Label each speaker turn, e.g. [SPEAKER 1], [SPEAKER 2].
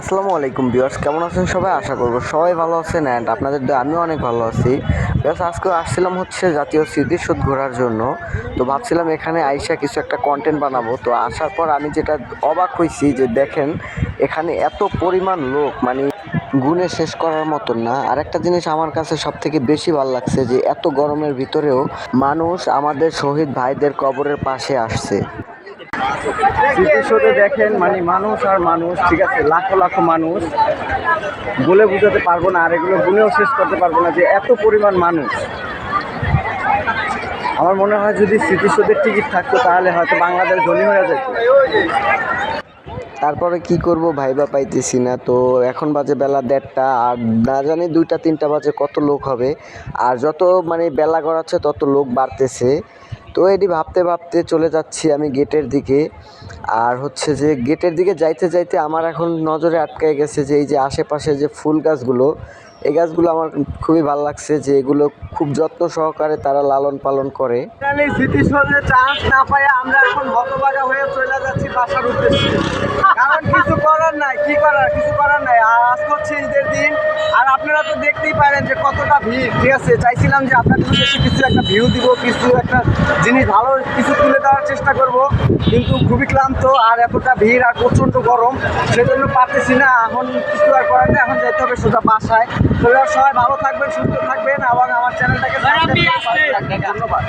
[SPEAKER 1] আসসালামু আলাইকুম ভিউয়ার্স, কেমন আছেন সবাই? আশা করব সবাই ভালো আছেন অ্যান্ড আপনাদের আমিও অনেক ভালো আছি। প্লাস আজকে আসছিলাম হচ্ছে জাতীয় স্মৃতিসৌধ ঘোরার জন্য। তো ভাবছিলাম এখানে আইসা কিছু একটা কন্টেন্ট বানাবো। তো আসার পর আমি যেটা অবাক হয়েছি যে দেখেন, এখানে এত পরিমাণ লোক মানে গুণে শেষ করার মতন না। আর একটা জিনিস আমার কাছে সব থেকে বেশি ভালো লাগছে যে এত গরমের ভিতরেও মানুষ আমাদের শহীদ ভাইদের কবরের পাশে আসছে।
[SPEAKER 2] স্মৃতিসৌধে দেখেন মানে মানুষ আর মানুষ, ঠিক আছে? লাখো লাখো মানুষ। বলে বোঝাতে পারব না আর এগুলো গুনেও শেষ করতে পারব না যে এত পরিমাণ মানুষ। আমার মনে হয় যদি স্মৃতিসৌধের টিকিট থাকতো তাহলে হয়তো বাংলাদেশ ধনী হয়ে যেত।
[SPEAKER 1] তারপরে কি করব ভাইবা পাইতেছি না। তো এখন বাজে বেলা দেড়টা আর না জানি দুইটা তিনটা বাজে কত লোক হবে। আর যত মানে বেলা গড়াচ্ছে তত লোক বাড়তেছে। তো এটি ভাবতে ভাবতে চলে যাচ্ছি আমি গেটের দিকে। আর হচ্ছে যে গেটের দিকে যাইতে যাইতে আমার এখন নজরে আটকে গেছে যে এই যে আশেপাশে যে ফুল গাছগুলো, এই গাছগুলো আমার খুবই ভালো লাগছে যে এগুলো খুব যত্ন সহকারে তারা লালন পালন করে।
[SPEAKER 2] এখন কিছু করার নাই, কি করার? কিছু করার নাই। আজকে হচ্ছে ঈদের দিন। আপনারা তো দেখতেই পারেন যে কতটা ভিড়। ঠিক আছে চাইছিলাম যে আপনাদের উদ্দেশ্যে কিছু একটা ভিউ দিব কিছু একটা জিনিস ভালো কিছু তুলে দেওয়ার চেষ্টা করব কিন্তু খুবই ক্লান্ত আর এতটা ভিড় আর প্রচণ্ড গরম সেজন্য পারতেছি না। এখন কিছু আর করার নেই এখন যেতে হবে সোজা বাসায়। তো সবাই ভালো থাকবেন সুস্থ থাকবেন এবং আমার চ্যানেলটাকে ধন্যবাদ।